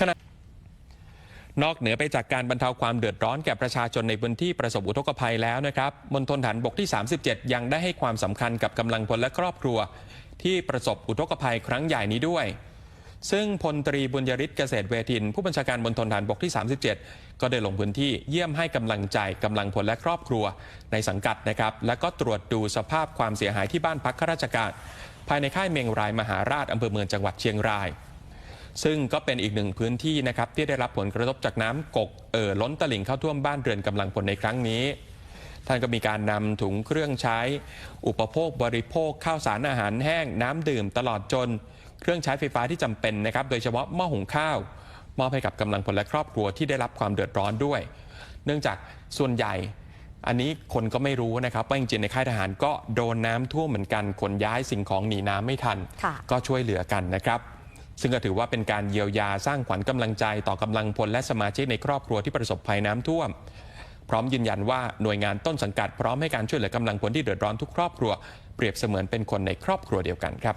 ขณะนอกเหนือไปจากการบรรเทาความเดือดร้อนแก่ประชาชนในพื้นที่ประสบอุทกภัยแล้วนะครับมณฑลฐานบกที่ 37 ยังได้ให้ความสำคัญกับกำลังพลและครอบครัว ที่ประสบอุทกภัยครั้งใหญ่นี้ด้วย ซึ่งพลตรีบุญยริศเกษตรเวทิน ผู้บัญชาการมณฑลฐานบกที่ 37 ก็ได้ลงพื้นที่เยี่ยมให้กำลังใจกำลังพลและครอบครัว ในสังกัดนะครับ และก็ตรวจดูสภาพความเสียหายที่บ้านพักข้าราชการ ภายในค่ายเมงรายมหาราชอำเภอเมืองจังหวัดเชียงราย ซึ่งก็เป็นอีกหนึ่งพื้นที่นะครับที่ได้รับผลกระทบจากน้ำกกเอ่อล้นตลิ่งเข้าท่วมบ้านเรือนกำลังพลในครั้งนี้ ท่านก็มีการนำถุงเครื่องใช้ อุปโภคบริโภคข้าวสารอาหารแห้ง น้ำดื่มตลอดจน เครื่องใช้ไฟฟ้าที่จำเป็นนะครับ โดยเฉพาะหม้อหุงข้าวมอบให้กับกำลังพลและครอบครัวที่ได้รับความเดือดร้อนด้วย เนื่องจากส่วนใหญ่อันนี้คนก็ไม่รู้นะครับว่าจริงๆในค่ายทหารก็โดนน้ำท่วมเหมือนกันขนย้ายสิ่งของหนีน้ำไม่ทันค่ะก็ช่วยเหลือกันนะครับ ซึ่งก็ถือว่าเป็นการเยียวยาสร้างขวัญกำลังใจต่อกำลังพลและสมาชิกในครอบครัวที่ประสบภัยน้ำท่วม พร้อมยืนยันว่าหน่วยงานต้นสังกัดพร้อมให้การช่วยเหลือกำลังพลที่เดือดร้อนทุกครอบครัว เปรียบเสมือนเป็นคนในครอบครัวเดียวกันครับ